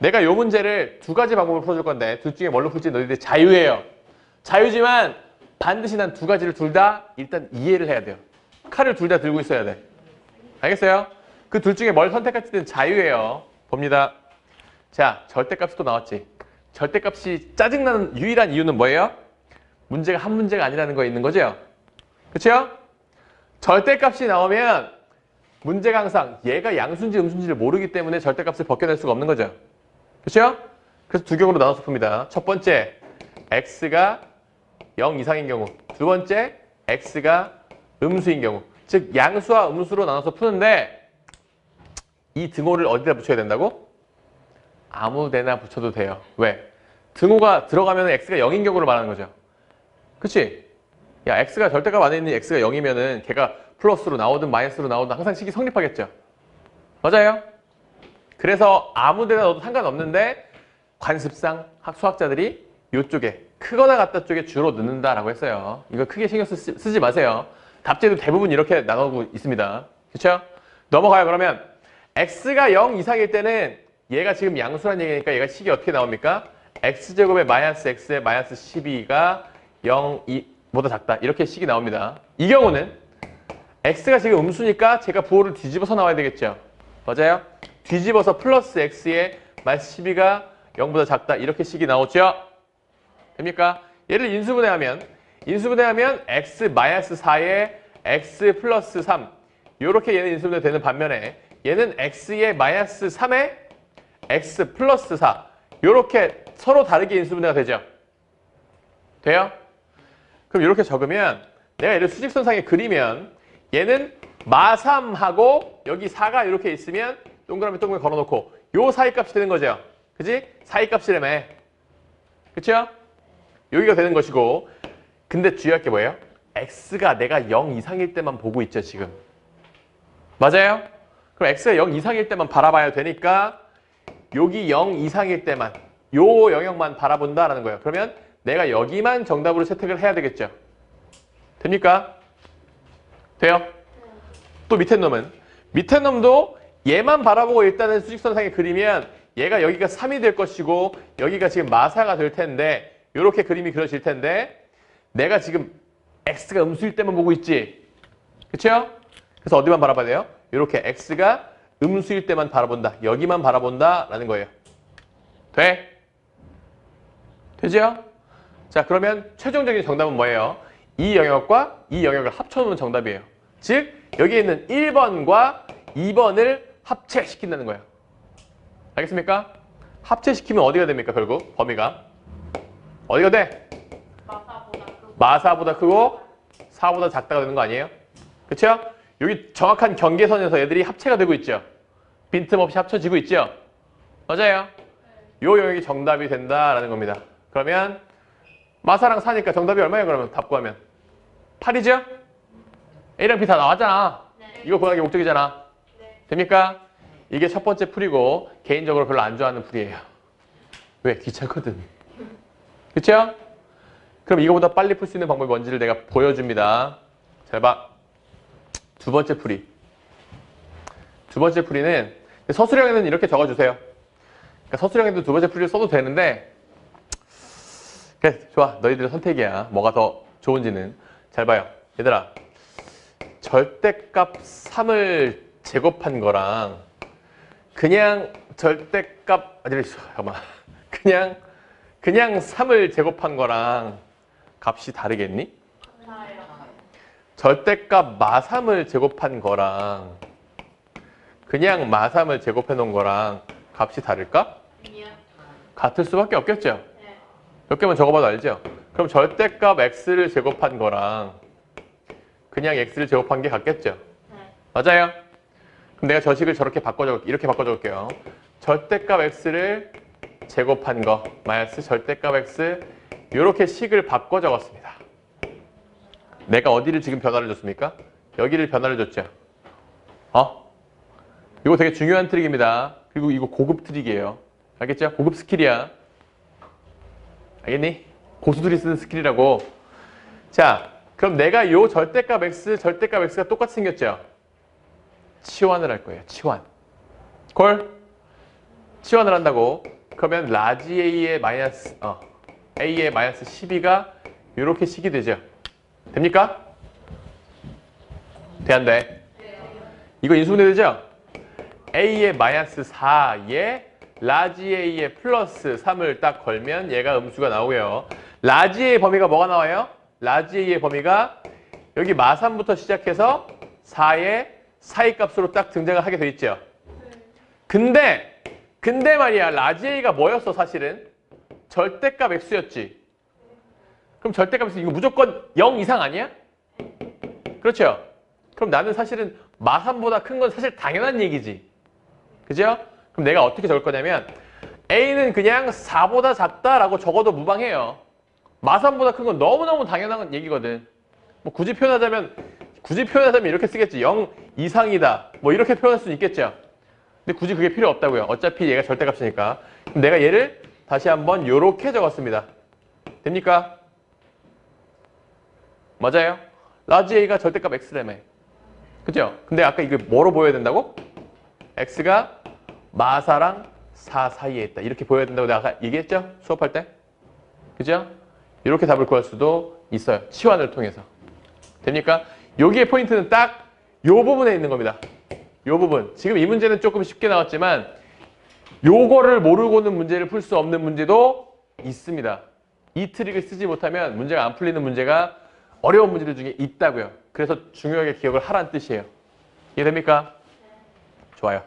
내가 이 문제를 두 가지 방법으로 풀어줄 건데 둘 중에 뭘로 풀지 너희들 자유예요. 자유지만 반드시 난 두 가지를 둘 다 일단 이해를 해야 돼요. 칼을 둘 다 들고 있어야 돼. 알겠어요? 그 둘 중에 뭘 선택할지는 자유예요. 봅니다. 자, 절대값이 또 나왔지. 절대값이 짜증나는 유일한 이유는 뭐예요? 문제가 한 문제가 아니라는 거에 있는 거죠? 그렇죠? 절대값이 나오면 문제가 항상 얘가 양수인지 음수인지를 모르기 때문에 절대값을 벗겨낼 수가 없는 거죠. 그렇죠? 그래서 두 경우로 나눠서 풉니다. 첫 번째, x가 0 이상인 경우. 두 번째, x가 음수인 경우. 즉 양수와 음수로 나눠서 푸는데 이 등호를 어디다 붙여야 된다고? 아무 데나 붙여도 돼요. 왜? 등호가 들어가면 x가 0인 경우를 말하는 거죠. 그치? 야, x가 절대값 안에 있는 x가 0이면은 걔가 플러스로 나오든 마이너스로 나오든 항상 식이 성립하겠죠. 맞아요? 그래서 아무 데나 넣어도 상관없는데 관습상 학 수학자들이 이쪽에 크거나 같다 쪽에 주로 넣는다라고 했어요. 이거 크게 신경 쓰, 쓰지 마세요. 답제도 대부분 이렇게 나누고 있습니다. 그렇죠? 넘어가요. 그러면 x가 0 이상일 때는 얘가 지금 양수란 얘기니까 얘가 식이 어떻게 나옵니까? x제곱의 마이너스 x의 마이너스 12가 0, 2보다 작다. 이렇게 식이 나옵니다. 이 경우는 x가 지금 음수니까 제가 부호를 뒤집어서 나와야 되겠죠. 맞아요? 뒤집어서 플러스 x의 마이너스 12가 0보다 작다. 이렇게 식이 나오죠. 됩니까? 얘를 인수분해하면 인수분해하면 x 마이너스 4에 x 플러스 3 이렇게 얘는 인수분해 되는 반면에 얘는 x의 마이너스 3에 x 플러스 4 이렇게 서로 다르게 인수분해가 되죠. 돼요? 그럼 이렇게 적으면 내가 얘를 수직선상에 그리면 얘는 마3하고 여기 4가 이렇게 있으면 동그라미 동그라미 걸어놓고 요 사이값이 되는 거죠. 그지? 사이값이라며. 그쵸? 여기가 되는 것이고 근데 주의할 게 뭐예요? x가 내가 0 이상일 때만 보고 있죠 지금 맞아요? 그럼 x가 0 이상일 때만 바라봐야 되니까 여기 0 이상일 때만 요 영역만 바라본다라는 거예요 그러면 내가 여기만 정답으로 채택을 해야 되겠죠 됩니까? 돼요? 또 밑에 놈은 밑에 놈도 얘만 바라보고 일단은 수직선상에 그리면 얘가 여기가 3이 될 것이고 여기가 지금 마사가 될 텐데 이렇게 그림이 그려질 텐데 내가 지금 x가 음수일 때만 보고 있지. 그렇죠? 그래서 어디만 바라봐야 돼요? 이렇게 x가 음수일 때만 바라본다. 여기만 바라본다 라는 거예요. 돼? 되죠? 자 그러면 최종적인 정답은 뭐예요? 이 영역과 이 영역을 합쳐놓으면 정답이에요. 즉 여기에 있는 1번과 2번을 합체시킨다는 거예요. 알겠습니까? 합체시키면 어디가 됩니까 결국 범위가? 어디가 돼? 마사보다 그 마사보다 크고 4보다 작다가 되는 거 아니에요? 그쵸? 여기 정확한 경계선에서 얘들이 합체가 되고 있죠. 빈틈없이 합쳐지고 있죠. 맞아요. 요 영역이 정답이 된다라는 겁니다. 그러면 마사랑 4니까 정답이 얼마예요 그러면 답 구하면? 8이죠? A랑 B 다 나왔잖아. 네. 이거 구하는 게 목적이잖아. 네. 됩니까? 이게 첫 번째 풀이고 개인적으로 별로 안 좋아하는 풀이에요. 왜? 귀찮거든. 그쵸? 그럼 이거보다 빨리 풀 수 있는 방법이 뭔지를 내가 보여줍니다. 잘 봐. 두 번째 풀이. 두 번째 풀이는 서술형에는 이렇게 적어주세요. 그러니까 서술형에도 두 번째 풀이를 써도 되는데 그래 좋아 너희들의 선택이야. 뭐가 더 좋은지는 잘 봐요. 얘들아 절대값 3을 제곱한 거랑 그냥 절대값 아니 잠깐만 그냥 그냥 3을 제곱한 거랑 값이 다르겠니? 절대값 마3을 제곱한 거랑 그냥 마3을 제곱해 놓은 거랑 값이 다를까? 같을 수밖에 없겠죠. 네. 몇 개만 적어봐도 알죠? 그럼 절대값 x를 제곱한 거랑 그냥 x를 제곱한 게 같겠죠. 네. 맞아요. 그럼 내가 저 식을 저렇게 바꿔 적 이렇게 바꿔 적을게요. 절대값 x를 제곱한 거 마이너스 절대값 x 이렇게 식을 바꿔 적었습니다. 내가 어디를 지금 변화를 줬습니까? 여기를 변화를 줬죠. 어? 이거 되게 중요한 트릭입니다. 그리고 이거 고급 트릭이에요. 알겠죠? 고급 스킬이야. 알겠니? 고수들이 쓰는 스킬이라고. 자, 그럼 내가 요 절대값 x, 절대값 x가 똑같이 생겼죠? 치환을 할 거예요. 치환. 콜? 치환을 한다고. 그러면 라지 A의 마이너스 어, A의 마이너스 12가 이렇게 식이 되죠. 됩니까? 돼 안 돼? 이거 인수분해 되죠? A의 마이너스 4에 라지 A의 플러스 3을 딱 걸면 얘가 음수가 나오고요. 라지 A의 범위가 뭐가 나와요? 라지 A의 범위가 여기 마3부터 시작해서 4의 사이 값으로 딱 등장을 하게 돼 있죠. 근데 근데 말이야 라지 A가 뭐였어 사실은? 절대값 x였지. 그럼 절대값 x 이거 무조건 0 이상 아니야? 그렇죠? 그럼 나는 사실은 마3보다 큰 건 사실 당연한 얘기지. 그죠? 그럼 내가 어떻게 적을 거냐면 A는 그냥 4보다 작다라고 적어도 무방해요. 마3보다 큰 건 너무너무 당연한 얘기거든. 뭐 굳이 표현하자면 굳이 표현하자면 이렇게 쓰겠지. 0 이상이다. 뭐 이렇게 표현할 수는 있겠죠. 근데 굳이 그게 필요 없다고요. 어차피 얘가 절대값이니까. 그럼 내가 얘를 다시 한번 요렇게 적었습니다. 됩니까? 맞아요. 라지 A가 절대값 X라며. 그죠? 근데 아까 이거 뭐로 보여야 된다고? X가 마사랑 4 사이에 있다. 이렇게 보여야 된다고 내가 아까 얘기했죠? 수업할 때. 그죠? 이렇게 답을 구할 수도 있어요. 치환을 통해서. 됩니까? 여기에 포인트는 딱요 부분에 있는 겁니다. 요 부분. 지금 이 문제는 조금 쉽게 나왔지만 요거를 모르고는 문제를 풀 수 없는 문제도 있습니다. 이 트릭을 쓰지 못하면 문제가 안 풀리는 문제가 어려운 문제들 중에 있다고요. 그래서 중요하게 기억을 하라는 뜻이에요. 이해됩니까? 좋아요.